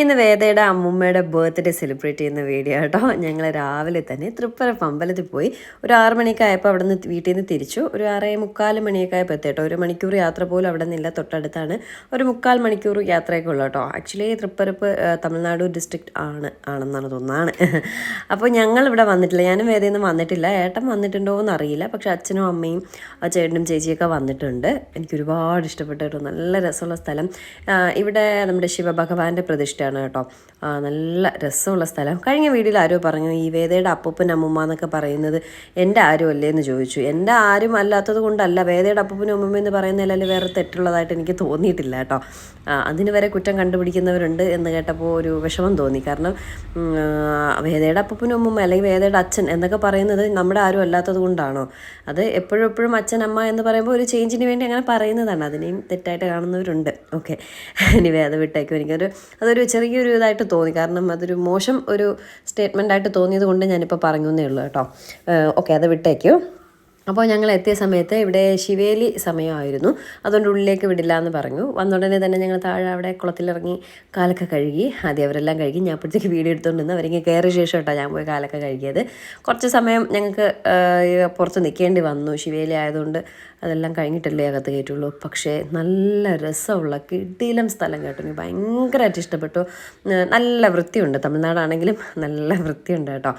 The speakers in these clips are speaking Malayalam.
ഇന്ന് വേദയുടെ അമ്മൂമ്മയുടെ ബർത്ത്ഡേ സെലിബ്രേറ്റ് ചെയ്യുന്ന വീഡിയോ കേട്ടോ ഞങ്ങൾ രാവിലെ തന്നെ തൃപ്പര പമ്പലത്തിൽ പോയി ഒരു ആറ് മണിയൊക്കെ ആയപ്പോൾ അവിടെ നിന്ന് വീട്ടിൽ നിന്ന് തിരിച്ചു. ഒരു ആറേ മുക്കാൽ മണിയൊക്കെ ആയപ്പോൾ എത്തി കേട്ടോ ഒരു മണിക്കൂർ യാത്ര പോലും അവിടെ നിന്നില്ല. തൊട്ടടുത്താണ് ഒരു മുക്കാൽ മണിക്കൂർ യാത്രയൊക്കെ ഉള്ളു കേട്ടോ. ആക്ച്വലി തൃപ്പരപ്പ് തമിഴ്നാട് ഡിസ്ട്രിക്റ്റ് ആണ് ആണെന്നാണ് തോന്നുന്നതാണ് അപ്പോൾ ഞങ്ങൾ ഇവിടെ വന്നിട്ടില്ല. ഞാനും വേദയിൽ നിന്ന് വന്നിട്ടില്ല. ഏട്ടൻ വന്നിട്ടുണ്ടോ എന്ന് അറിയില്ല. പക്ഷെ അച്ഛനും അമ്മയും ചേട്ടനും ചേച്ചിയൊക്കെ വന്നിട്ടുണ്ട്. എനിക്ക് ഒരുപാട് ഇഷ്ടപ്പെട്ട നല്ല രസമുള്ള സ്ഥലം. ഇവിടെ നമ്മുടെ ശിവഭഗവാന്റെ പ്രതിഷ്ഠയാണ് കേട്ടോ. നല്ല രസമുള്ള സ്ഥലം. കഴിഞ്ഞ വീഡിയോയിൽ ആരോ പറഞ്ഞു ഈ വേദയുടെ അപ്പൂപ്പൻ അമ്മുമ്മ എന്നൊക്കെ പറയുന്നത് എന്റെ ആരും അല്ലേ എന്ന് ചോദിച്ചു. എന്റെ ആരും അല്ലാത്തത് കൊണ്ടല്ല വേദയുടെ അപ്പൂപ്പനും അമ്മുമ്മ എന്ന് പറയുന്നതിൽ വേറെ തെറ്റുള്ളതായിട്ട് എനിക്ക് തോന്നിയിട്ടില്ല കേട്ടോ. അതിന് വരെ കുറ്റം കണ്ടുപിടിക്കുന്നവരുണ്ട് എന്ന് കേട്ടപ്പോൾ ഒരു വിഷമം തോന്നി. കാരണം വേദയുടെ അപ്പൂപ്പനും അമ്മുമ്മ അല്ലെങ്കിൽ വേദയുടെ അച്ഛൻ എന്നൊക്കെ പറയുന്നത് നമ്മുടെ ആരും അല്ലാത്തത് കൊണ്ടാണോ? അത് എപ്പോഴും എപ്പോഴും അച്ഛൻ അമ്മ എന്ന് പറയുമ്പോൾ ഒരു ചേഞ്ചിന് വേണ്ടി അങ്ങനെ പറയുന്നതാണ്. അതിനെയും തെറ്റായിട്ട് കാണുന്നവരുണ്ട്. ഓക്കെ. ഇനി വേദ വിട്ടേക്കും. എനിക്കൊരു അതൊരു ചെറിയൊരു ഇതായിട്ട് തോന്നി. കാരണം അതൊരു മോശം ഒരു സ്റ്റേറ്റ്മെന്റ് ആയിട്ട് തോന്നിയത് കൊണ്ട് ഞാനിപ്പോൾ പറഞ്ഞു എന്നേ ഉള്ളൂ കേട്ടോ. ഓക്കെ അത് വിട്ടേക്കൂ. അപ്പോൾ ഞങ്ങൾ എത്തിയ സമയത്ത് ഇവിടെ ശിവേലി സമയമായിരുന്നു. അതുകൊണ്ട് ഉള്ളിലേക്ക് വിടില്ല എന്ന് പറഞ്ഞു. വന്ന ഉടനെ തന്നെ ഞങ്ങൾ താഴെ അവിടെ കുളത്തിലിറങ്ങി കാലൊക്കെ കഴുകി. ആദ്യം അവരെല്ലാം കഴുകി. ഞാൻ അപ്പോഴത്തേക്ക് വീഡിയോ എടുത്തുകൊണ്ടിരുന്നു അവരിങ്ങനെ കയറിയ ശേഷം കേട്ടോ ഞാൻ പോയി കാലൊക്കെ കഴുകിയത്. കുറച്ച് സമയം ഞങ്ങൾക്ക് പുറത്ത് നിൽക്കേണ്ടി വന്നു. ശിവേലി ആയതുകൊണ്ട് അതെല്ലാം കഴിഞ്ഞിട്ടല്ലേ അകത്ത് കയറ്റുള്ളൂ. പക്ഷേ നല്ല രസമുള്ള കിടിലം സ്ഥലം കേട്ടോ. എനിക്ക് ഭയങ്കരമായിട്ട് ഇഷ്ടപ്പെട്ടു. നല്ല വൃത്തിയുണ്ട്. തമിഴ്നാടാണെങ്കിലും നല്ല വൃത്തിയുണ്ട് കേട്ടോ.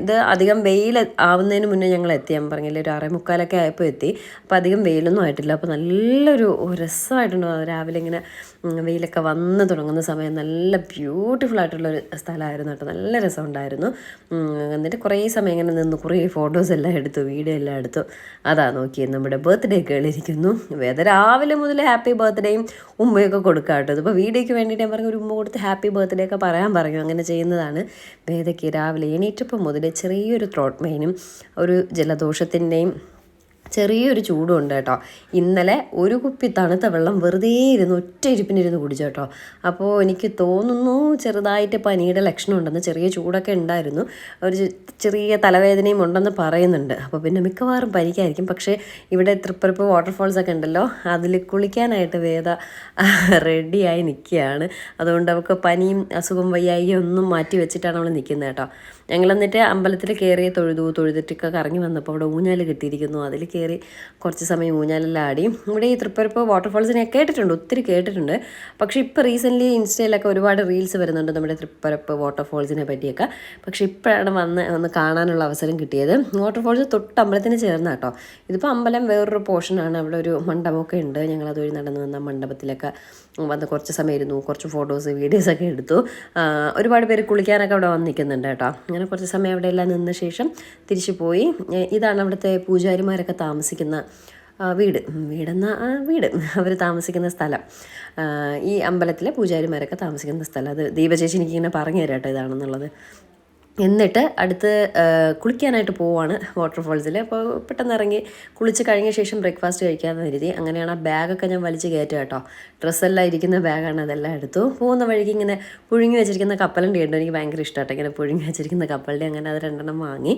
ഇത് അധികം വെയിൽ ആവുന്നതിന് മുന്നേ ഞങ്ങൾ എത്തി. ഞാൻ പറഞ്ഞില്ല ഒരു ആറേ മുക്കാലൊക്കെ ആയപ്പോൾ എത്തി. അപ്പോൾ അധികം വെയിലൊന്നും ആയിട്ടില്ല. അപ്പോൾ നല്ലൊരു രസമായിട്ടുണ്ട്. രാവിലെ ഇങ്ങനെ വെയിലൊക്കെ വന്ന് തുടങ്ങുന്ന സമയം നല്ല ബ്യൂട്ടിഫുൾ ആയിട്ടുള്ളൊരു സ്ഥലമായിരുന്നു കേട്ടോ. നല്ല രസമുണ്ടായിരുന്നു. എന്നിട്ട് കുറേ സമയം ഇങ്ങനെ നിന്ന് കുറേ ഫോട്ടോസ് എല്ലാം എടുത്തു വീഡിയോ എല്ലാം എടുത്തു. അതാ നോക്കിയത് നമ്മുടെ ബർത്ത്ഡേ കേളിരിക്കുന്നു വേദ രാവിലെ മുതൽ ഹാപ്പി ബർത്ത്ഡേയും ഉമ്മയൊക്കെ കൊടുക്കാം കേട്ടോ. ഇതിപ്പോൾ വീഡിയോയ്ക്ക് വേണ്ടിയിട്ട് ഞാൻ പറഞ്ഞു ഒരു ഉമ്മ കൊടുത്ത് ഹാപ്പി ബർത്ത്ഡേ ഒക്കെ പറയാൻ പറഞ്ഞു. അങ്ങനെ ചെയ്യുന്നതാണ്. വേദയ്ക്ക് രാവിലെ എണീറ്റപ്പം മുതൽ ചെറിയൊരു ത്രോട്ട് മെയിനും ഒരു ജലദോഷത്തിന്റെയും ചെറിയൊരു ചൂടും ഉണ്ട് കേട്ടോ. ഇന്നലെ ഒരു കുപ്പി തണുത്ത വെള്ളം വെറുതെ ഇരുന്ന് ഒറ്റ ഇരിപ്പിനിരുന്ന് കുടിച്ചു കേട്ടോ. അപ്പോൾ എനിക്ക് തോന്നുന്നു ചെറുതായിട്ട് പനിയുടെ ലക്ഷണം ഉണ്ടെന്ന് ചെറിയ ചൂടൊക്കെ ഉണ്ടായിരുന്നു. ഒരു ചെറിയ തലവേദനയും ഉണ്ടെന്ന് പറയുന്നുണ്ട്. അപ്പോൾ പിന്നെ മിക്കവാറും പനിക്കായിരിക്കും. പക്ഷേ ഇവിടെ തൃപ്പരപ്പ് വാട്ടർഫോൾസ് ഒക്കെ ഉണ്ടല്ലോ അതിൽ കുളിക്കാനായിട്ട് വേദ റെഡിയായി നിൽക്കുകയാണ്. അതുകൊണ്ട് അവൾക്ക് പനിയും അസുഖം വയ്യായി ഒന്നും മാറ്റി വെച്ചിട്ടാണ് അവൾ നിൽക്കുന്നത് കേട്ടോ. ഞങ്ങൾ എന്നിട്ട് അമ്പലത്തിൽ കയറി തൊഴുതു തൊഴുതിട്ടൊക്കെ കറങ്ങി വന്നപ്പോൾ അവിടെ ഊഞ്ഞാൽ കിട്ടിയിരിക്കുന്നു. അതിൽ കയറി കുറച്ച് സമയം ഊഞ്ഞാലെല്ലാം ആടി. ഇവിടെ ഈ തൃപ്പരപ്പ് വാട്ടർഫോൾസിനെ കേട്ടിട്ടുണ്ട് ഒത്തിരി കേട്ടിട്ടുണ്ട്. പക്ഷേ ഇപ്പോൾ റീസെന്റ്ലി ഇൻസ്റ്റയിലൊക്കെ ഒരുപാട് റീൽസ് വരുന്നുണ്ട് നമ്മുടെ തൃപ്പരപ്പ് വാട്ടർഫോൾസിനെ പറ്റിയൊക്കെ. പക്ഷേ ഇപ്പോഴാണ് വന്ന് ഒന്ന് കാണാനുള്ള അവസരം കിട്ടിയത്. വാട്ടർഫോൾസ് തൊട്ട് അമ്പലത്തിന് ചേർന്ന കേട്ടോ ഇതിപ്പോൾ അമ്പലം വേറൊരു പോർഷനാണ് അവിടെ ഒരു മണ്ഡപമൊക്കെ ഉണ്ട്. ഞങ്ങൾ അതുവഴി നടന്നു വന്ന മണ്ഡപത്തിലൊക്കെ വന്ന് കുറച്ച് സമയം ഇരുന്നു. കുറച്ച് ഫോട്ടോസ് വീഡിയോസ് ഒക്കെ എടുത്തു. ഒരുപാട് പേര് കുളിക്കാനൊക്കെ അവിടെ വന്ന് നിൽക്കുന്നുണ്ട് കേട്ടോ. അങ്ങനെ കുറച്ച് സമയം അവിടെ എല്ലാം നിന്ന ശേഷം തിരിച്ചു പോയി. ഇതാണ് അവിടുത്തെ പൂജാരിമാരൊക്കെ താമസിക്കുന്ന വീട്. വീടെന്ന വീട്. അവർ താമസിക്കുന്ന സ്ഥലം. ഈ അമ്പലത്തിലെ പൂജാരിമാരൊക്കെ താമസിക്കുന്ന സ്ഥലം. അത് ദീപചേച്ചി എനിക്കിങ്ങനെ പറഞ്ഞു തരാം കേട്ടോ ഇതാണെന്നുള്ളത്. എന്നിട്ട് അടുത്ത് കുളിക്കാനായിട്ട് പോവാണ് വാട്ടർഫോൾസിൽ അപ്പോൾ പെട്ടെന്ന് ഇറങ്ങി കുളിച്ച് കഴിഞ്ഞ ശേഷം ബ്രേക്ക്ഫാസ്റ്റ് കഴിക്കാമെന്ന് കരുതി. അങ്ങനെയാണ് ആ ബാഗൊക്കെ ഞാൻ വലിച്ച് കയറ്റുക കേട്ടോ. ഡ്രസ്സെല്ലാം ഇരിക്കുന്ന ബാഗാണ് അതെല്ലാം എടുത്തു. പോകുന്ന വഴിക്ക് ഇങ്ങനെ പുഴുങ്ങി വെച്ചിരിക്കുന്ന കപ്പലണ്ടി ഉണ്ട് എനിക്ക് ഭയങ്കര ഇഷ്ടമാട്ടോ ഇങ്ങനെ പുഴുങ്ങി വെച്ചിരിക്കുന്ന കപ്പലിന്റെ അങ്ങനെ അത് രണ്ടെണ്ണം വാങ്ങി.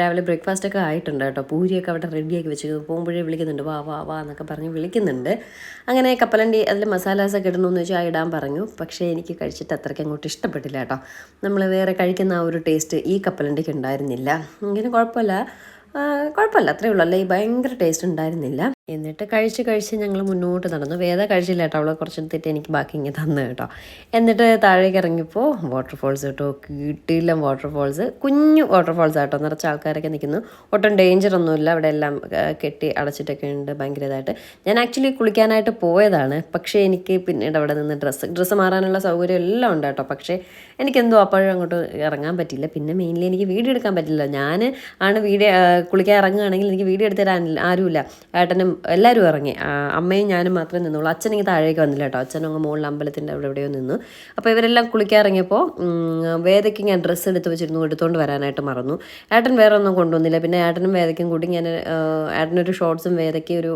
രാവിലെ ബ്രേക്ക്ഫാസ്റ്റ് ഒക്കെ ആയിട്ടുണ്ട് കേട്ടോ. പൂരിയൊക്കെ അവിടെ റെഡിയാക്കി വെച്ച് പോകുമ്പോഴേ വിളിക്കുന്നുണ്ട് വാ വാ വാ എന്നൊക്കെ പറഞ്ഞ് വിളിക്കുന്നുണ്ട്. അങ്ങനെ കപ്പലണ്ടി അതിൽ മസാലാസൊക്കെ ഇടണമെന്ന് വെച്ചാൽ ഇടാൻ പറഞ്ഞു. പക്ഷേ എനിക്ക് കഴിച്ചിട്ട് അത്രയ്ക്ക് അങ്ങോട്ട് ഇഷ്ടപ്പെട്ടില്ല കേട്ടോ. നമ്മൾ വേറെ കഴിക്കുന്ന ആ ഒരു ടേസ്റ്റ് ഈ കപ്പലണ്ടിക്ക് ഉണ്ടായിരുന്നില്ല. ഇങ്ങനെ കുഴപ്പമില്ല. കുഴപ്പമില്ല. അത്രേ ഉള്ളൂ. അല്ലേ? ഈ ഭയങ്കര ടേസ്റ്റ് ഉണ്ടായിരുന്നില്ല. എന്നിട്ട് കഴിച്ച് കഴിച്ച് ഞങ്ങൾ മുന്നോട്ട് നടന്നു. വേദ കഴിച്ചില്ല കേട്ടോ. അവളെ കുറച്ച് തെറ്റ് എനിക്ക് ബാക്കി ഇങ്ങനെ തന്നു കേട്ടോ. എന്നിട്ട് താഴേക്ക് ഇറങ്ങിയപ്പോൾ വാട്ടർഫോൾസ് കേട്ടോ. കിട്ടിയില്ല വാട്ടർഫോൾസ് കുഞ്ഞു വാട്ടർഫോൾസ് ആട്ടോ. നിറച്ച ആൾക്കാരൊക്കെ നിൽക്കുന്നു ഒട്ടും ഡേഞ്ചർ ഒന്നുമില്ല. അവിടെ എല്ലാം കെട്ടി അടച്ചിട്ടൊക്കെ ഉണ്ട് ഭയങ്കര ഇതായിട്ട് ഞാൻ ആക്ച്വലി കുളിക്കാനായിട്ട് പോയതാണ്. പക്ഷേ എനിക്ക് പിന്നീട് അവിടെ നിന്ന് ഡ്രസ്സ് ഡ്രസ്സ് മാറാനുള്ള സൗകര്യം എല്ലാം ഉണ്ട് കേട്ടോ. പക്ഷേ എനിക്കെന്തോ അപ്പോഴും അങ്ങോട്ട് ഇറങ്ങാൻ പറ്റില്ല പിന്നെ മെയിൻലി എനിക്ക് വീഡിയോ എടുക്കാൻ പറ്റില്ല. ഞാൻ ആണ് വീഡിയോ കുളിക്കാൻ ഇറങ്ങുകയാണെങ്കിൽ എനിക്ക് വീഡിയോ എടുത്ത് തരാനില്ല ആരുമില്ല. ഏട്ടനും എല്ലാവരും ഇറങ്ങി. അമ്മയും ഞാനും മാത്രമേ നിന്നുള്ളൂ. അച്ഛൻ ഇങ്ങനെ താഴേക്ക് വന്നില്ല കേട്ടോ. അച്ഛനും അങ്ങ് മുകളിൽ അമ്പലത്തിന്റെ അവിടെ എവിടെയോ നിന്നു. അപ്പോൾ ഇവരെല്ലാം കുളിക്കാൻ ഇറങ്ങിയപ്പോൾ വേദയ്ക്ക് ഞാൻ ഡ്രസ്സ് എടുത്ത് വെച്ചിരുന്നു. എടുത്തുകൊണ്ട് വരാനായിട്ട് മറന്നു. ഏട്ടൻ വേറെ ഒന്നും കൊണ്ടുവന്നില്ല. പിന്നെ ഏട്ടനും വേദയ്ക്കും കൂടി ഞാൻ ഏട്ടനൊരു ഷോർട്സും വേദയ്ക്ക് ഒരു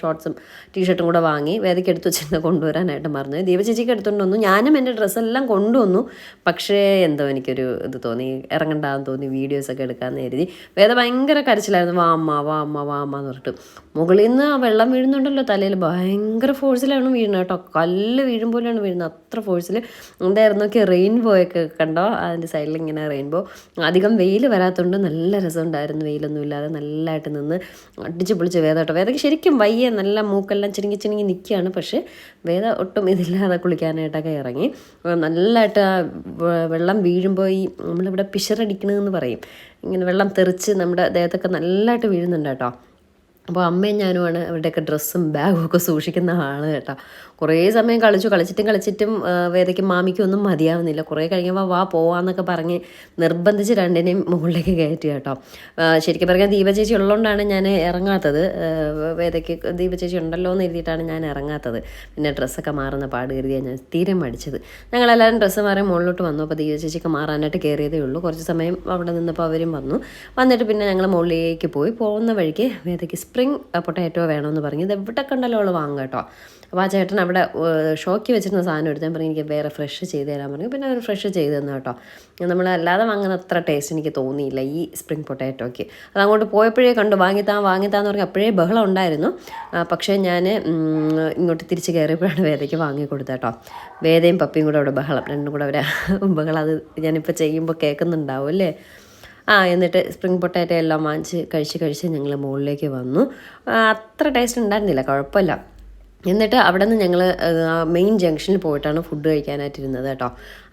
ഷോർട്സും ടീഷർട്ടും കൂടെ വാങ്ങി വേദയ്ക്ക് എടുത്ത് വെച്ചിരുന്ന കൊണ്ടുവരാനായിട്ട് മറന്നു. ദീപചേച്ചിക്ക് എടുത്തുകൊണ്ട് വന്നു. ഞാനും എന്റെ ഡ്രസ്സെല്ലാം കൊണ്ടുവന്നു. പക്ഷേ എന്തോ എനിക്കൊരു ഇത് തോന്നി. ഇറങ്ങണ്ടാന്ന് തോന്നി. വീഡിയോസൊക്കെ എടുക്കാമെന്ന് കരുതി. വേദ ഭയങ്കര കരച്ചിലായിരുന്നു. വാ അമ്മ വാ അമ്മ വാ അമ്മ എന്ന് പറഞ്ഞിട്ട്. മുകളിൽ നിന്ന് ആ വെള്ളം വീഴുന്നുണ്ടല്ലോ തലയിൽ. ഭയങ്കര ഫോഴ്സിലാണ് വീഴുന്നത് കേട്ടോ. കല്ല് വീഴും പോലെയാണ് വീഴുന്നത്. അത്ര ഫോഴ്സിൽ എന്തായിരുന്നൊക്കെ റെയിൻബോ ഒക്കെ കണ്ടോ? അതിന്റെ സൈഡിൽ ഇങ്ങനെ റെയിൻബോ അധികം വെയിൽ വരാത്തതുകൊണ്ട് നല്ല രസമുണ്ടായിരുന്നു. വെയിലൊന്നും ഇല്ലാതെ നല്ലതായിട്ട് നിന്ന് അടിച്ച് പൊളിച്ച് വേദ കേട്ടോ വേദയ്ക്ക് ശരിക്കും വയ്യ. നല്ല മൂക്കെല്ലാം ചിണുങ്ങി ചിണുങ്ങി നിൽക്കുകയാണ് പക്ഷേ വേദ ഒട്ടും ഇതില്ലാതെ കുളിക്കാനായിട്ടൊക്കെ ഇറങ്ങി. നല്ലതായിട്ട് ആ വെള്ളം വീഴുമ്പോൾ ഈ നമ്മളിവിടെ പിശറടിക്കണമെന്ന് പറയും. ഇങ്ങനെ വെള്ളം തെറിച്ച് നമ്മുടെ ദേഹത്തൊക്കെ നല്ലതായിട്ട് വീഴുന്നുണ്ട് കേട്ടോ. അപ്പോൾ അമ്മയും ഞാനുമാണ് അവരുടെയൊക്കെ ഡ്രസ്സും ബാഗും ഒക്കെ സൂക്ഷിക്കുന്ന ആൾ കേട്ടോ. കുറേ സമയം കളിച്ചു കളിച്ചിട്ടും കളിച്ചിട്ടും വേദയ്ക്ക് വേദയ്ക്കും മാമിക്കും ഒന്നും മതിയാവുന്നില്ല. കുറേ കഴിയുമ്പോൾ വാ പോവാന്നൊക്കെ പറഞ്ഞ് നിർബന്ധിച്ച് രണ്ടിനെയും മുകളിലേക്ക് കയറ്റി കേട്ടോ. ശരിക്കും പറഞ്ഞാൽ ദീപചേച്ചി ഉള്ളതുകൊണ്ടാണ് ഞാൻ ഇറങ്ങാത്തത്. വേദയ്ക്ക് ദീപചേച്ചി ഉണ്ടല്ലോ എന്ന് എഴുതിയിട്ടാണ് ഞാൻ ഇറങ്ങാത്തത്. പിന്നെ ഡ്രസ്സൊക്കെ മാറുന്ന പാട് കരുതിയാണ് ഞാൻ തീരെ മടിച്ചത്. ഞങ്ങളെല്ലാവരും ഡ്രസ്സ് മാറി മുകളിലോട്ട് വന്നു. അപ്പോൾ ദീപ ചേച്ചിക്ക് മാറാനായിട്ട് കയറിയതേ ഉള്ളൂ. കുറച്ച് സമയം അവിടെ നിന്നപ്പോൾ അവരും വന്നു. വന്നിട്ട് പിന്നെ ഞങ്ങൾ മുകളിലേക്ക് പോയി. പോകുന്ന വഴിക്ക് വേദയ്ക്ക് സ്പ്രിങ് പൊട്ടാറ്റോ വേണമെന്ന് പറഞ്ഞു. ഇത് എവിടെ കണ്ടല്ലോ അവൾ വാങ്ങുക കേട്ടോ. അപ്പോൾ ആ ചേട്ടൻ അവിടെ ഷോക്കി വെച്ചിരുന്ന സാധനം എടുത്താൽ പറഞ്ഞു എനിക്ക് വേറെ ഫ്രഷ് ചെയ്ത് തരാൻ പറഞ്ഞു. പിന്നെ അവർ ഫ്രഷ് ചെയ്ത് തന്നു കേട്ടോ. നമ്മൾ അല്ലാതെ വാങ്ങുന്ന അത്ര ടേസ്റ്റ് എനിക്ക് തോന്നിയില്ല ഈ സ്പ്രിങ് പൊട്ടാറ്റോയ്ക്ക്. അത് അങ്ങോട്ട് പോയപ്പോഴേ കണ്ടു വാങ്ങിത്താൻ വാങ്ങിത്താന്ന് പറഞ്ഞു അപ്പോഴേ ബഹളം ഉണ്ടായിരുന്നു. പക്ഷേ ഞാൻ ഇങ്ങോട്ട് തിരിച്ച് കയറിയപ്പോഴാണ് വേദയ്ക്ക് വാങ്ങി കൊടുത്തത് കേട്ടോ. വേദയും പപ്പിയും കൂടെ അവിടെ ബഹളം രണ്ടും കൂടെ അവരെ ബഹളം അത് ഞാനിപ്പോൾ ചെയ്യുമ്പോൾ കേൾക്കുന്നുണ്ടാവും അല്ലേ? ആ എന്നിട്ട് സ്പ്രിങ് പൊട്ടാറ്റോ എല്ലാം വാങ്ങിച്ച് കഴിച്ച് കഴിച്ച് ഞങ്ങൾ മുകളിലേക്ക് വന്നു. അത്ര ടേസ്റ്റ് ഉണ്ടായിരുന്നില്ല കുഴപ്പമില്ല. എന്നിട്ട് അവിടെ നിന്ന് ഞങ്ങൾ മെയിൻ ജംഗ്ഷനിൽ പോയിട്ടാണ് ഫുഡ് കഴിക്കാനായിട്ടിരുന്നത് കേട്ടോ.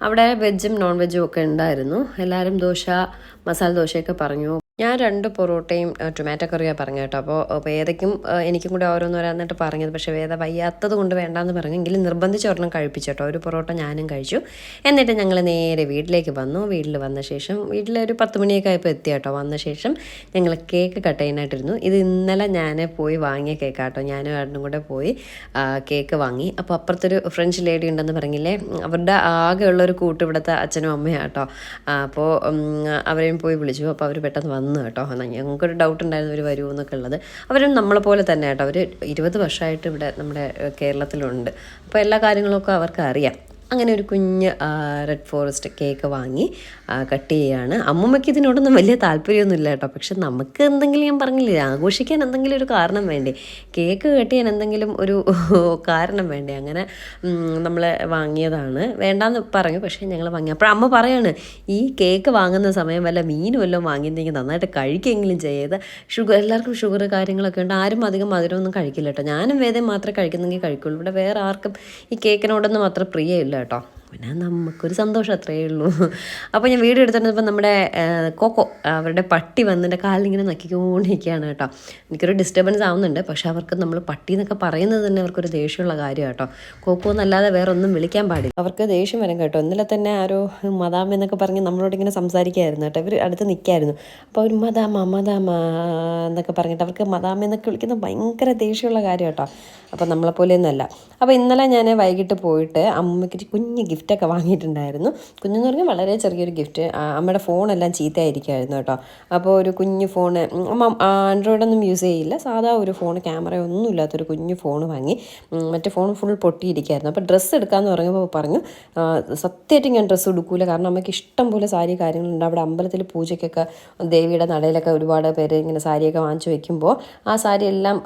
അവിടെ വെജും നോൺ വെജും ഒക്കെ ഉണ്ടായിരുന്നു. എല്ലാവരും ദോശ മസാല ദോശയൊക്കെ പറഞ്ഞു. ഞാൻ രണ്ട് പൊറോട്ടയും ടൊമാറ്റോ കറിയാണ് പറഞ്ഞു കേട്ടോ. അപ്പോൾ വേദയ്ക്കും എനിക്കും കൂടെ ഓരോന്ന് വരാന്നിട്ട് പറഞ്ഞത്. പക്ഷേ വേദ വയ്യാത്തത് കൊണ്ട് വേണ്ടാന്ന് പറഞ്ഞെങ്കിലും നിർബന്ധിച്ച് ഒരെണ്ണം കഴിപ്പിച്ചു കേട്ടോ. ഒരു പൊറോട്ട ഞാനും കഴിച്ചു. എന്നിട്ട് ഞങ്ങൾ നേരെ വീട്ടിലേക്ക് വന്നു. വീട്ടിൽ വന്ന ശേഷം വീട്ടിൽ ഒരു പത്ത് മണിയൊക്കെ ആയപ്പോൾ എത്തി കേട്ടോ. വന്ന ശേഷം ഞങ്ങൾ കേക്ക് കട്ട് ചെയ്യാനായിട്ടിരുന്നു. ഇത് ഇന്നലെ ഞാൻ പോയി വാങ്ങിയ കേക്ക് കേട്ടോ. ഞാനും ഏട്ടനും കൂടെ പോയി കേക്ക് വാങ്ങി. അപ്പോൾ അപ്പുറത്തൊരു ഫ്രഞ്ച് ലേഡി ഉണ്ടെന്ന് പറഞ്ഞില്ലേ? അവരുടെ ആകെയുള്ള ഒരു കൂട്ട് ഇവിടുത്തെ അച്ഛനും അമ്മയാട്ടോ അപ്പോൾ അവരെയും പോയി വിളിച്ചു. അപ്പോൾ അവർ പെട്ടെന്ന് വന്നു. കേട്ടോ. എന്നാൽ ഞങ്ങൾക്കൊരു ഡൗട്ട് ഉണ്ടായിരുന്നു അവർ വരുമോ എന്നൊക്കെ ഉള്ളത്. അവരും നമ്മളെപ്പോലെ തന്നെ കേട്ടോ. അവർ ഇരുപത് വർഷമായിട്ട് ഇവിടെ നമ്മുടെ കേരളത്തിലുണ്ട്. അപ്പോൾ എല്ലാ കാര്യങ്ങളൊക്കെ അവർക്ക് അറിയാം. അങ്ങനെ ഒരു കുഞ്ഞ് റെഡ് ഫോറസ്റ്റ് കേക്ക് വാങ്ങി കട്ട് ചെയ്യുകയാണ് അമ്മമ്മയ്ക്ക് ഇതിനോടൊന്നും വലിയ താല്പര്യമൊന്നുമില്ല കേട്ടോ. പക്ഷെ നമുക്ക് എന്തെങ്കിലും ഞാൻ പറഞ്ഞില്ലേ ആഘോഷിക്കാൻ എന്തെങ്കിലും ഒരു കാരണം വേണ്ടേ? കേക്ക് കട്ട് ചെയ്യാൻ എന്തെങ്കിലും ഒരു കാരണം വേണ്ടേ? അങ്ങനെ നമ്മൾ വാങ്ങിയതാണ്. വേണ്ടാന്ന് പറഞ്ഞു പക്ഷേ ഞങ്ങൾ വാങ്ങി. അപ്പോൾ അമ്മ പറയാണ് ഈ കേക്ക് വാങ്ങുന്ന സമയം വല്ല മീനും എല്ലാം വാങ്ങിയിരുന്നെങ്കിൽ നന്നായിട്ട് കഴിക്കുകയെങ്കിലും ചെയ്ത്. ഷുഗർ എല്ലാവർക്കും ഷുഗർ കാര്യങ്ങളൊക്കെ ഉണ്ട്. ആരും അധികം മധുരമൊന്നും കഴിക്കില്ല കേട്ടോ. ഞാനും വേദം മാത്രമേ കഴിക്കുന്നെങ്കിൽ കഴിക്കുള്ളൂ. ഇവിടെ വേറെ ആർക്കും ഈ കേക്കിനോടൊന്നും അത്ര പ്രിയമില്ല കേട്ടോ. പിന്നെ നമുക്കൊരു സന്തോഷം അത്രയേ ഉള്ളൂ. അപ്പോൾ ഞാൻ വീഡിയോ എടുത്തിരുന്നപ്പോൾ നമ്മുടെ കൊക്കോ അവരുടെ പട്ടി വന്ന് എന്റെ കാലിലിങ്ങനെ നക്കിക്കൊണ്ടിരിക്കുകയാണ് കേട്ടോ. എനിക്കൊരു ഡിസ്റ്റർബൻസ് ആവുന്നുണ്ട്. പക്ഷെ അവർക്ക് നമ്മൾ പട്ടി എന്നൊക്കെ പറയുന്നത് തന്നെ അവർക്കൊരു ദേഷ്യമുള്ള കാര്യം കേട്ടോ. കോക്കോ എന്നല്ലാതെ വേറെ ഒന്നും വിളിക്കാൻ പാടില്ല. അവർക്ക് ദേഷ്യം വരും കേട്ടോ. ഇന്നലെ തന്നെ ആരോ മദാമ എന്നൊക്കെ പറഞ്ഞ് നമ്മളോട് ഇങ്ങനെ സംസാരിക്കുകയായിരുന്നു കേട്ടോ. ഇവർ അടുത്ത് നിൽക്കായിരുന്നു. അപ്പോൾ അവർ മദാമ മദാമ എന്നൊക്കെ പറഞ്ഞിട്ട് അവർക്ക് മദാമ എന്നൊക്കെ വിളിക്കുന്നത് ഭയങ്കര ദേഷ്യമുള്ള കാര്യം കേട്ടോ. അപ്പോൾ നമ്മളെപ്പോലെയൊന്നുമല്ല. അപ്പോൾ ഇന്നലെ ഞാൻ വൈകിട്ട് പോയിട്ട് അമ്മയ്ക്ക് കുഞ്ഞ് ഗിഫ്റ്റൊക്കെ വാങ്ങിയിട്ടുണ്ടായിരുന്നു. കുഞ്ഞെന്ന് പറഞ്ഞാൽ വളരെ ചെറിയൊരു ഗിഫ്റ്റ്. അമ്മയുടെ ഫോണെല്ലാം ചീത്തയായിരിക്കുമായിരുന്നു കേട്ടോ. അപ്പോൾ ഒരു കുഞ്ഞു ഉം, അമ്മ ആൻഡ്രോയിഡൊന്നും യൂസ് ചെയ്യില്ല. സാധാ ഒരു ഫോൺ ക്യാമറ ഒന്നും ഇല്ലാത്തൊരു കുഞ്ഞു ഫോൺ വാങ്ങി മറ്റേ ഫോൺ ഫുൾ പൊട്ടിയിരിക്കുകയായിരുന്നു അപ്പോൾ ഡ്രസ്സ് എടുക്കാമെന്ന് പറഞ്ഞപ്പോൾ പറഞ്ഞു സത്യമായിട്ട് ഞാൻ ഡ്രസ്സ് എടുക്കൂല കാരണം അമ്മയ്ക്ക് ഇഷ്ടം പോലെ സാരി കാര്യങ്ങളുണ്ട്. അവിടെ അമ്പലത്തിൽ പൂജയ്ക്കൊക്കെ ദേവിയുടെ നടയിലൊക്കെ ഒരുപാട് പേര് ഇങ്ങനെ സാരിയൊക്കെ വാങ്ങിച്ചു വെക്കുമ്പോൾ ആ സാരി എല്ലാം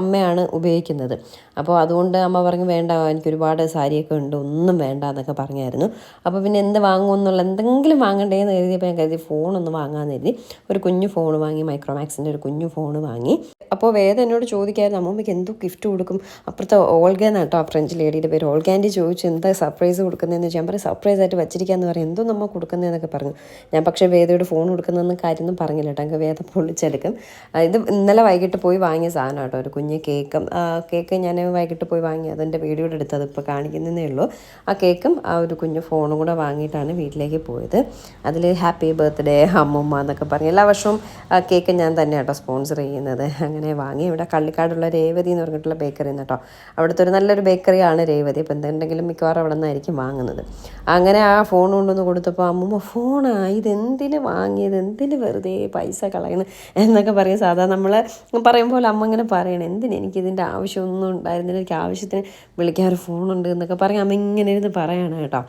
അമ്മയാണ് ഉപയോഗിക്കുന്നത്. അപ്പോൾ അതുകൊണ്ട് അമ്മ പറഞ്ഞു വേണ്ട എനിക്ക് ഒരുപാട് സാരിയൊക്കെ ഉണ്ട് ഒന്നും വേണ്ട എന്നൊക്കെ പറഞ്ഞായിരുന്നു. അപ്പോൾ പിന്നെ എന്ത് വാങ്ങുമെന്നുള്ള എന്തെങ്കിലും വാങ്ങണ്ടേന്ന് കരുതിയപ്പോൾ ഞാൻ കരുതി ഫോണൊന്ന് വാങ്ങാമെന്ന് കരുതി. ഒരു കുഞ്ഞു ഫോൺ വാങ്ങി മൈക്രോമാക്സിന്റെ ഒരു കുഞ്ഞു ഫോൺ വാങ്ങി. അപ്പോൾ വേദ എന്നോട് ചോദിക്കായിരുന്നു അമ്മമ്മയ്ക്ക് എന്തോ ഗിഫ്റ്റ് കൊടുക്കും? അപ്പുറത്തെ ഓൾഗാൻ കേട്ടോ ആ ഫ്രഞ്ച് ലേഡിയുടെ പേര്. ഓൾഗാന്റെ ചോദിച്ചു എന്താ സർപ്രൈസ് കൊടുക്കുന്നതെന്ന്? ചോദിച്ചു ഞാൻ പറയും സർപ്രൈസ് ആയിട്ട് വെച്ചിരിക്കാന്ന് പറയും. എന്തോ നമ്മൾ കൊടുക്കുന്നതെന്നൊക്കെ പറഞ്ഞു. ഞാൻ പക്ഷേ വേദയുടെ ഫോൺ കൊടുക്കുന്നതെന്ന് കാര്യമൊന്നും പറഞ്ഞില്ല കേട്ടോ. എനിക്ക് വേദ പൊള്ളിച്ചെടുക്കും ആ, ഇത് ഇന്നലെ വൈകിട്ട് പോയി വാങ്ങിയ സാധനം കേട്ടോ. ഒരു കുഞ്ഞ് കേക്കും. കേക്ക് ഞാൻ വൈകിട്ട് പോയി വാങ്ങി. അതിന്റെ വീഡിയോ എടുത്തത് ഇപ്പോൾ കാണിക്കുന്നതേ ഉള്ളൂ. ആ കേക്കും ആ ഒരു കുഞ്ഞു ഫോണും കൂടെ വാങ്ങിയിട്ടാണ് വീട്ടിലേക്ക് പോയത്. അതിൽ ഹാപ്പി ബർത്ത്ഡേ അമ്മൂമ്മ എന്നൊക്കെ പറഞ്ഞു. എല്ലാ വർഷവും കേക്ക് ഞാൻ തന്നെ കേട്ടോ സ്പോൺസർ ചെയ്യുന്നത് അങ്ങനെ വാങ്ങി. ഇവിടെ കള്ളിക്കാടുള്ള രേവതി എന്ന് പറഞ്ഞിട്ടുള്ള ബേക്കറി കേട്ടോ. അവിടുത്തെ ഒരു നല്ലൊരു ബേക്കറിയാണ് രേവതി. അപ്പോൾ എന്തുണ്ടെങ്കിലും മിക്കവാറും അവിടെ നിന്നായിരിക്കും വാങ്ങുന്നത്. അങ്ങനെ ആ ഫോൺ കൊണ്ടുവന്ന് കൊടുത്തപ്പോൾ അമ്മമ്മ ഫോണാ ഇതെന്തിന് വാങ്ങിയത്? എന്തിന് വെറുതെ പൈസ കളയണം? എന്നൊക്കെ പറയും. സാധാരണ നമ്മൾ പറയുമ്പോൾ അമ്മ ഇങ്ങനെ പറയണം. എന്തിന് എനിക്കിതിന്റെ ആവശ്യമൊന്നും ഉണ്ടായിരുന്നില്ല. എനിക്ക് ആവശ്യത്തിന് വിളിക്കാൻ ഒരു ഫോണുണ്ട് എന്നൊക്കെ പറയും. അമ്മ ഇങ്ങനെ ഇരുന്ന് പറയണം കേട്ടോ.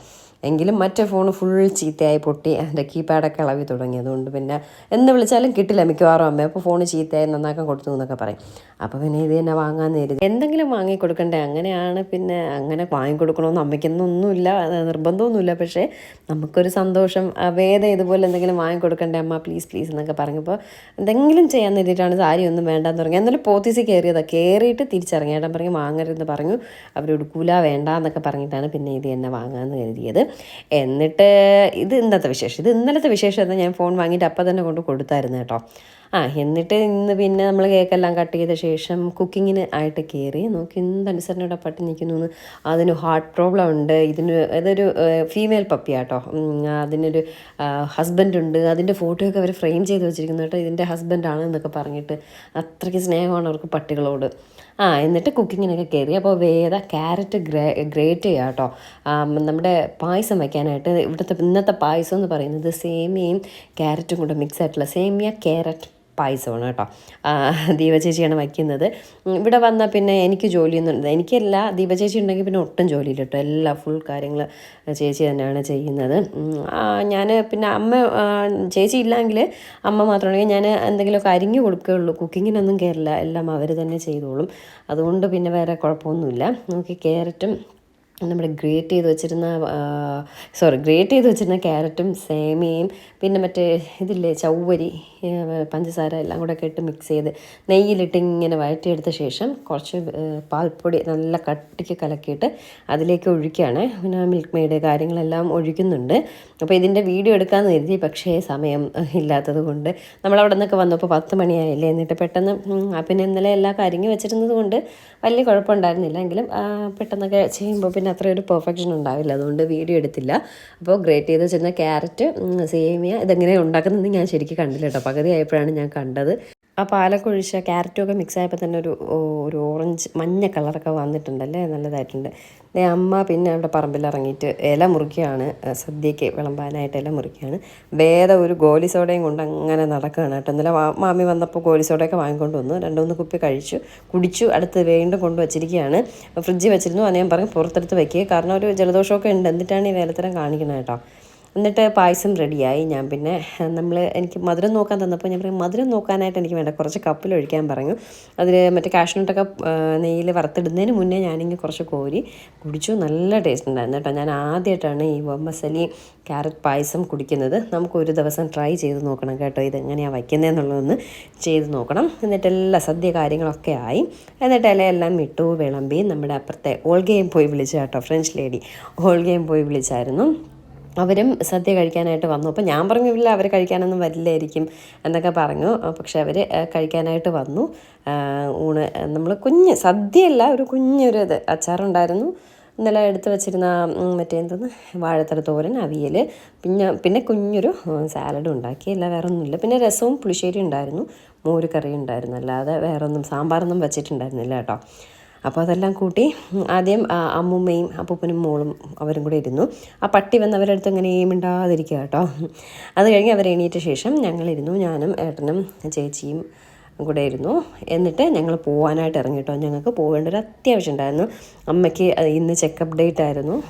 എങ്കിലും മറ്റേ ഫോൺ ഫുൾ ചീത്തയായി പൊട്ടി. അതിന്റെ കീപാഡൊക്കെ ഇളവി തുടങ്ങി. അതുകൊണ്ട് പിന്നെ എന്ന് വിളിച്ചാലും കിട്ടില്ല മിക്കവാറും അമ്മ. അപ്പോൾ ഫോൺ ചീത്തയായി നന്നാക്കാൻ കൊടുത്തു എന്നൊക്കെ പറയും. അപ്പോൾ പിന്നെ ഇത് തന്നെ വാങ്ങാൻ നേരിടും എന്തെങ്കിലും വാങ്ങി കൊടുക്കണ്ടേ? അങ്ങനെയാണ് പിന്നെ അങ്ങനെ വാങ്ങിക്കൊടുക്കണമെന്ന് അമ്മയ്ക്കൊന്നൊന്നുമില്ല. നിർബന്ധമൊന്നുമില്ല. പക്ഷേ നമുക്കൊരു സന്തോഷം വേദം ഇതുപോലെ എന്തെങ്കിലും വാങ്ങിക്കൊടുക്കണ്ടേ അമ്മ പ്ലീസ് പ്ലീസ് എന്നൊക്കെ പറഞ്ഞപ്പോൾ എന്തെങ്കിലും ചെയ്യാൻ നേരിട്ടാണ് സാരി ഒന്നും വേണ്ടാന്ന് തുടങ്ങി എന്നാലും പോത്തിസി കയറിയതാണ് കയറിയിട്ട് തിരിച്ചിറങ്ങി. ഏട്ടൻ പറഞ്ഞു വാങ്ങരുതെന്ന് പറഞ്ഞു. അവർ ഉടുക്കൂല വേണ്ട എന്നൊക്കെ പറഞ്ഞിട്ടാണ് പിന്നെ ഇത് തന്നെ വാങ്ങാമെന്ന് കരുതിയത്. എന്നിട്ട് ഇത് ഇന്നത്തെ വിശേഷം. ഇത് ഇന്നലത്തെ വിശേഷം എന്നാൽ ഞാൻ ഫോൺ വാങ്ങിയിട്ട് അപ്പം തന്നെ കൊണ്ട് കൊടുത്തായിരുന്നു കേട്ടോ. ആ എന്നിട്ട് ഇന്ന് പിന്നെ നമ്മൾ കേക്കെല്ലാം കട്ട് ചെയ്ത ശേഷം കുക്കിങ്ങിന് ആയിട്ട് കയറി നോക്കി എന്ത് അനുസരണയുടെ പട്ടി നിൽക്കുന്നു അതിന് ഹാർട്ട് പ്രോബ്ലം ഉണ്ട്. ഇതിന് അതൊരു ഫീമെയിൽ പപ്പിയാട്ടോ അതിനൊരു ഹസ്ബൻഡ് ഉണ്ട്. അതിന്റെ ഫോട്ടോയൊക്കെ അവർ ഫ്രെയിം ചെയ്ത് വെച്ചിരിക്കുന്നു കേട്ടോ. ഇതിന്റെ ഹസ്ബൻഡാണ് എന്നൊക്കെ പറഞ്ഞിട്ട് അത്രയ്ക്ക് സ്നേഹമാണ് അവർക്ക് പട്ടികളോട്. ആ എന്നിട്ട് കുക്കിങ്ങിനൊക്കെ കയറി. അപ്പോൾ വേദ ക്യാരറ്റ് ഗ്രേ ഗ്രേറ്റ് ചെയ്യുക കേട്ടോ. നമ്മുടെ പായസം വയ്ക്കാനായിട്ട് ഇവിടുത്തെ ഇന്നത്തെ പായസം എന്ന് പറയുന്നത് സേമിയയും ക്യാരറ്റും കൂടെ മിക്സ് ആയിട്ടുള്ള സേമിയ ക്യാരറ്റ് പായസമാണ് കേട്ടോ. ദീപചേച്ചിയാണ് ദീപ ചേച്ചിയാണ് വയ്ക്കുന്നത് ഇവിടെ വന്നാൽ പിന്നെ എനിക്ക് ജോലിയൊന്നും എനിക്കല്ല ദീപചേച്ചി ഉണ്ടെങ്കിൽ പിന്നെ ഒട്ടും ജോലിയില്ല കേട്ടോ. എല്ലാ ഫുൾ കാര്യങ്ങൾ ചേച്ചി തന്നെയാണ് ചെയ്യുന്നത്. ഞാൻ പിന്നെ അമ്മ ചേച്ചി ഇല്ലെങ്കിൽ അമ്മ മാത്രമാണെങ്കിൽ ഞാൻ എന്തെങ്കിലുമൊക്കെ അരിഞ്ഞു കൊടുക്കുകയുള്ളൂ. കുക്കിങ്ങിനൊന്നും കയറില്ല എല്ലാം അവർ തന്നെ ചെയ്തോളും. അതുകൊണ്ട് പിന്നെ വേറെ കുഴപ്പമൊന്നുമില്ല. നമുക്ക് ക്യാരറ്റും നമ്മുടെ ഗ്രേറ്റ് ചെയ്ത് വെച്ചിരുന്ന സോറി ഗ്രേറ്റ് ചെയ്ത് വെച്ചിരുന്ന ക്യാരറ്റും സേമിയയും പിന്നെ മറ്റേ ഇതില്ലേ ചൗവരി പഞ്ചസാര എല്ലാം കൂടെ കേട്ട് മിക്സ് ചെയ്ത് നെയ്യിലിട്ട് ഇങ്ങനെ വഴറ്റിയെടുത്ത ശേഷം കുറച്ച് പാൽപ്പൊടി നല്ല കട്ടിക്ക് കലക്കിയിട്ട് അതിലേക്ക് ഒഴിക്കുകയാണ്. പിന്നെ മിൽക്ക് മെയ്ഡ് കാര്യങ്ങളെല്ലാം ഒഴിക്കുന്നുണ്ട്. അപ്പോൾ ഇതിന്റെ വീഡിയോ എടുക്കാമെന്ന് കരുതി പക്ഷേ സമയം ഇല്ലാത്തത് കൊണ്ട് നമ്മളവിടെ നിന്നൊക്കെ വന്നപ്പോൾ പത്ത് മണിയായില്ലേ എന്നിട്ട് പെട്ടെന്ന് പിന്നെ ഇന്നലെ എല്ലാ കാര്യങ്ങളും വെച്ചിരുന്നത് കൊണ്ട് വലിയ കുഴപ്പമുണ്ടായിരുന്നില്ല. എങ്കിലും പെട്ടെന്നൊക്കെ ചെയ്യുമ്പോൾ പിന്നെ അത്ര ഒരു പെർഫെക്ഷൻ ഉണ്ടാവില്ല. അതുകൊണ്ട് വീഡിയോ എടുത്തില്ല. അപ്പോൾ ഗ്രേറ്റ് ചെയ്ത് വെച്ചിരുന്ന ക്യാരറ്റ് സേമിയ ഇതെങ്ങനെ ഉണ്ടാക്കുന്നത് ഞാൻ ശരിക്കും കണ്ടില്ല കേട്ടോ പകുതി ആയപ്പോഴാണ് ഞാൻ കണ്ടത്. ആ പാലൊക്കെ ഒഴിച്ച ക്യാരറ്റും ഒക്കെ മിക്സ് ആയപ്പോൾ തന്നെ ഒരു ഒരു ഓറഞ്ച് മഞ്ഞ കളറൊക്കെ വന്നിട്ടുണ്ടല്ലേ? നല്ലതായിട്ടുണ്ട്. അമ്മ പിന്നെ അവിടെ പറമ്പിൽ ഇറങ്ങിയിട്ട് ഇല മുറിക്കുകയാണ്. സദ്യയ്ക്ക് വിളമ്പാനായിട്ട് ഇല മുറിക്കുകയാണ്. വേദ ഒരു ഗോലി സോഡയും കൊണ്ട് അങ്ങനെ നടക്കുകയാണ് കേട്ടോ. ഇന്നലെ മാമി വന്നപ്പോൾ ഗോലി സോഡയൊക്കെ വാങ്ങിക്കൊണ്ട് വന്നു. രണ്ട് മൂന്ന് കുപ്പി കഴിച്ചു കുടിച്ചു അടുത്ത് വീണ്ടും കൊണ്ട് വച്ചിരിക്കുകയാണ്. ഫ്രിഡ്ജിൽ വെച്ചിരുന്നു. അത് ഞാൻ പറഞ്ഞു പുറത്തെടുത്ത് വയ്ക്കുക കാരണം ഒരു ജലദോഷമൊക്കെ ഉണ്ട്. എന്നിട്ടാണ് ഈ വേലത്തരം കാണിക്കുന്നത് കേട്ടോ? എന്നിട്ട് പായസം റെഡിയായി. ഞാൻ പിന്നെ നമ്മൾ എനിക്ക് മധുരം നോക്കാൻ തന്നപ്പോൾ ഞാൻ പറയും മധുരം നോക്കാനായിട്ട് എനിക്ക് വേണ്ട കുറച്ച് കപ്പിൽ ഒഴിക്കാൻ പറഞ്ഞു. അതിൽ മറ്റേ കാഷ്നട്ടൊക്കെ നെയ്യിൽ വറുത്തിടുന്നതിന് മുന്നേ ഞാനിങ്ങനെ കുറച്ച് കോരി കുടിച്ചു. നല്ല ടേസ്റ്റ് ഉണ്ടായിരുന്നു കേട്ടോ. ഞാൻ ആദ്യമായിട്ടാണ് ഈ വമ്മസലി ക്യാരറ്റ് പായസം കുടിക്കുന്നത്. നമുക്കൊരു ദിവസം ട്രൈ ചെയ്ത് നോക്കണം കേട്ടോ ഇത് എങ്ങനെയാണ് വയ്ക്കുന്നതെന്നുള്ളതൊന്ന് ചെയ്ത് നോക്കണം. എന്നിട്ട് എല്ലാ സദ്യ കാര്യങ്ങളൊക്കെ ആയി. എന്നിട്ട് ഇലയെല്ലാം ഇട്ടു വിളമ്പി. നമ്മുടെ അപ്പുറത്തെ ഓൾഗയും പോയി വിളിച്ചു കേട്ടോ ഫ്രഞ്ച് ലേഡി ഓൾഗയും പോയി വിളിച്ചായിരുന്നു. അവരും സദ്യ കഴിക്കാനായിട്ട് വന്നു. അപ്പോൾ ഞാൻ പറഞ്ഞു ഇല്ല അവർ കഴിക്കാനൊന്നും വരില്ലായിരിക്കും എന്നൊക്കെ പറഞ്ഞു. പക്ഷെ അവർ കഴിക്കാനായിട്ട് വന്നു. ഊണ് നമ്മൾ കുഞ്ഞ് സദ്യയല്ല ഒരു കുഞ്ഞൊരു ഇത് അച്ചാറുണ്ടായിരുന്നു. ഇന്നലെ എടുത്ത് വെച്ചിരുന്ന മറ്റേ എന്തെന്ന് വാഴത്തട തോരൻ അവിയൽ പിന്നെ പിന്നെ കുഞ്ഞൊരു സാലഡ് ഉണ്ടാക്കി അല്ല വേറെ ഒന്നുമില്ല പിന്നെ രസവും പുളിശ്ശേരി ഉണ്ടായിരുന്നു. മോര് കറി ഉണ്ടായിരുന്നു. അല്ലാതെ വേറൊന്നും സാമ്പാറൊന്നും വെച്ചിട്ടുണ്ടായിരുന്നില്ല കേട്ടോ. അപ്പോൾ അതെല്ലാം കൂട്ടി ആദ്യം അമ്മൂമ്മയും അപ്പൂപ്പനും മോളും അവരും കൂടെ ഇരുന്നു. ആ പട്ടി വന്ന് അവരുടെ അടുത്ത് അങ്ങനെ മിണ്ടാതിരിക്കുക കേട്ടോ. അത് കഴിഞ്ഞ് അവർ എണീറ്റ ശേഷം ഞങ്ങളിരുന്നു. ഞാനും ഏട്ടനും ചേച്ചിയും കൂടെ ഇരുന്നു. എന്നിട്ട് ഞങ്ങൾ പോകാനായിട്ട് ഇറങ്ങിട്ടോ. ഞങ്ങൾക്ക് പോകേണ്ട ഒരു അത്യാവശ്യം ഉണ്ടായിരുന്നു. അമ്മയ്ക്ക് ഇന്ന് ചെക്കപ്പ് ഡേറ്റ് ആയിരുന്നു.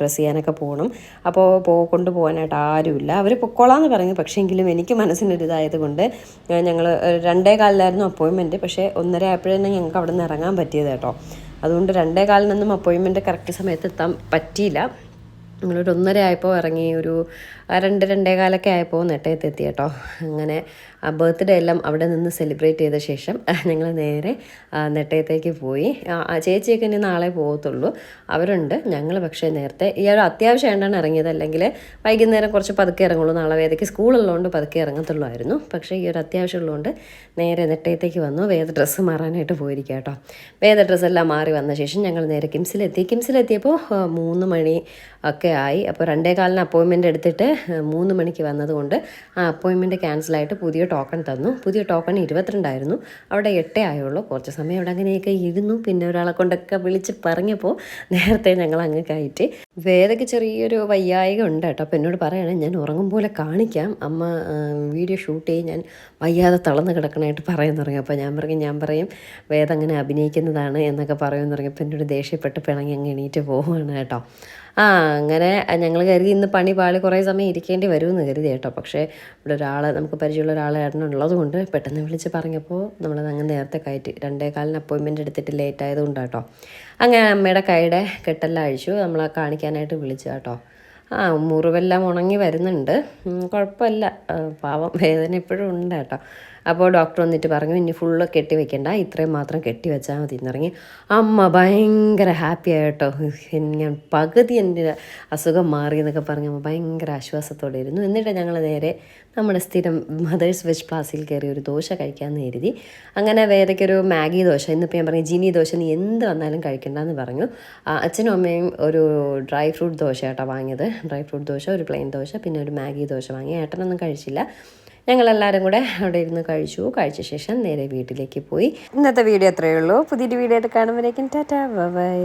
ഡ്രസ്സ് ചെയ്യാനൊക്കെ പോകണം അപ്പോൾ പോ കൊണ്ടുപോകാനായിട്ട് ആരുമില്ല. അവർ പൊക്കോളാന്ന് പറഞ്ഞു. പക്ഷേ എങ്കിലും എനിക്ക് മനസ്സിനൊരിതായത് കൊണ്ട് ഞങ്ങൾ രണ്ടേ കാലിലായിരുന്നു അപ്പോയിൻമെന്റ് പക്ഷേ ഒന്നര ആയപ്പോഴേ ഞങ്ങൾക്ക് അവിടെ നിന്ന് ഇറങ്ങാൻ പറ്റിയത് കേട്ടോ. അതുകൊണ്ട് രണ്ടേ കാലിനൊന്നും അപ്പോയിൻമെന്റ് കറക്റ്റ് സമയത്ത് എത്താൻ പറ്റിയില്ല. നമ്മളൊരു ഒന്നര ആയപ്പോൾ ഇറങ്ങി. ഒരു രണ്ട് രണ്ടേ കാലൊക്കെ ആയപ്പോൾ നെട്ടയത്ത് എത്തി കേട്ടോ. അങ്ങനെ ബർത്ത്ഡേ എല്ലാം അവിടെ നിന്ന് സെലിബ്രേറ്റ് ചെയ്ത ശേഷം ഞങ്ങൾ നേരെ നെട്ടയത്തേക്ക് പോയി. ചേച്ചിയൊക്കെ ഇനി നാളെ പോകത്തുള്ളൂ. അവരുണ്ട്. ഞങ്ങൾ പക്ഷേ നേരത്തെ ഈ ഒരു അത്യാവശ്യം വേണ്ടാണ് ഇറങ്ങിയത്. അല്ലെങ്കിൽ വൈകുന്നേരം കുറച്ച് പതുക്കെ ഇറങ്ങുള്ളൂ. നാളെ വേദയ്ക്ക് സ്കൂളുള്ളതുകൊണ്ട് പതുക്കെ ഇറങ്ങത്തുള്ളായിരുന്നു. പക്ഷേ ഈ ഒരു അത്യാവശ്യം ഉള്ളതുകൊണ്ട് നേരെ നെട്ടയത്തേക്ക് വന്നു. വേദ ഡ്രസ്സ് മാറാനായിട്ട് പോയിരിക്കുക കേട്ടോ വേദ ഡ്രസ്സെല്ലാം മാറി വന്ന ശേഷം ഞങ്ങൾ നേരെ കിംസിലെത്തി. കിംസിലെത്തിയപ്പോൾ മൂന്ന് മണി ഒക്കെ ആയി. അപ്പോൾ രണ്ടേ കാലിന് അപ്പോയിൻമെന്റ് എടുത്തിട്ട് മൂന്ന് മണിക്ക് വന്നതുകൊണ്ട് ആ അപ്പോയിൻമെന്റ് ക്യാൻസലായിട്ട് പുതിയ ടോക്കൺ തന്നു. പുതിയ ടോക്കൺ ഇരുപത്തിരണ്ടായിരുന്നു. അവിടെ എട്ടേ ആയുള്ളൂ. കുറച്ച് സമയം അവിടെ അങ്ങനെയൊക്കെ ഇരുന്നു. പിന്നെ ഒരാളെ കൊണ്ടൊക്കെ വിളിച്ച് പറഞ്ഞപ്പോൾ നേരത്തെ ഞങ്ങൾ അങ്ങ് കയറ്റി. വേദയ്ക്ക് ചെറിയൊരു വയ്യായിക ഉണ്ട് കേട്ടോ. അപ്പോൾ എന്നോട് പറയണേ ഞാൻ ഉറങ്ങും പോലെ കാണിക്കാം. അമ്മ വീഡിയോ ഷൂട്ട് ചെയ്ത് ഞാൻ വയ്യാതെ തളർന്ന് കിടക്കണമായിട്ട് പറയാൻ തുടങ്ങി അപ്പോൾ ഞാൻ പറയും ഞാൻ പറയും വേദ അങ്ങനെ അഭിനയിക്കുന്നതാണ് എന്നൊക്കെ പറയുമെന്ന് പറഞ്ഞപ്പോൾ എന്നോട് ദേഷ്യപ്പെട്ട് പിണങ്ങി അങ്ങ് എണീറ്റ് പോവുകയാണ് കേട്ടോ. ആ അങ്ങനെ ഞങ്ങൾ കരുതി ഇന്ന് പണി പാളി കുറേ സമയം ഇരിക്കേണ്ടി വരുമെന്ന് കരുതി കേട്ടോ. പക്ഷേ ഇവിടെ ഒരാൾ നമുക്ക് പരിചയമുള്ള ഒരാൾ ഏട്ടനുള്ളത് കൊണ്ട് പെട്ടെന്ന് വിളിച്ച് പറഞ്ഞപ്പോൾ നമ്മൾ അങ്ങ് നേരത്തെ കയറ്റി. രണ്ടേ കാലിന് അപ്പോയിൻമെന്റ് എടുത്തിട്ട് ലേറ്റ് ആയതുകൊണ്ട് കേട്ടോ. അങ്ങനെ അമ്മയുടെ കൈയുടെ കെട്ടെല്ലാം അഴിച്ചു. നമ്മളെ കാണിക്കാനായിട്ട് വിളിച്ചു കേട്ടോ. ആ മുറിവെല്ലാം ഉണങ്ങി വരുന്നുണ്ട്. കുഴപ്പമില്ല. പാവം വേദന ഇപ്പോഴും ഉണ്ട് കേട്ടോ. അപ്പോൾ ഡോക്ടർ വന്നിട്ട് പറഞ്ഞു ഇനി ഫുള്ള് കെട്ടി വെക്കണ്ട ഇത്രയും മാത്രം കെട്ടി വെച്ചാൽ മതി എന്നിറങ്ങി അമ്മ ഭയങ്കര ഹാപ്പി ആയിട്ടോ ഞാൻ പകുതി എന്റെ അസുഖം മാറി എന്നൊക്കെ പറഞ്ഞ് അമ്മ ഭയങ്കര ആശ്വാസത്തോടെ ഇരുന്നു. എന്നിട്ട് ഞങ്ങൾ നേരെ നമ്മുടെ സ്ഥിരം മദേഴ്സ് വെജ് പ്ലാസിൽ കയറി ഒരു ദോശ കഴിക്കാമെന്ന് കരുതി. അങ്ങനെ വേറെക്കൊരു മാഗി ദോശ ഇന്നിപ്പോൾ ഞാൻ പറഞ്ഞു ജിനി ദോശ നീ എന്ത് വന്നാലും കഴിക്കണ്ടെന്ന് പറഞ്ഞു. അച്ഛനും അമ്മയും ഒരു ഡ്രൈ ഫ്രൂട്ട് ദോശ കേട്ടോ വാങ്ങിയത്. ഡ്രൈ ഫ്രൂട്ട് ദോശ ഒരു പ്ലെയിൻ ദോശ പിന്നെ ഒരു മാഗി ദോശ വാങ്ങി. ഏട്ടനൊന്നും കഴിച്ചില്ല. ഞങ്ങളെല്ലാവരും കൂടെ അവിടെ ഇരുന്ന് കഴിച്ചു. കഴിച്ച ശേഷം നേരെ വീട്ടിലേക്ക് പോയി. ഇന്നത്തെ വീഡിയോ അത്രയേ ഉള്ളൂ. പുതിയൊരു വീഡിയോ ആയിട്ട് കാണുമ്പോഴേക്കും ടാറ്റാ. ബൈ.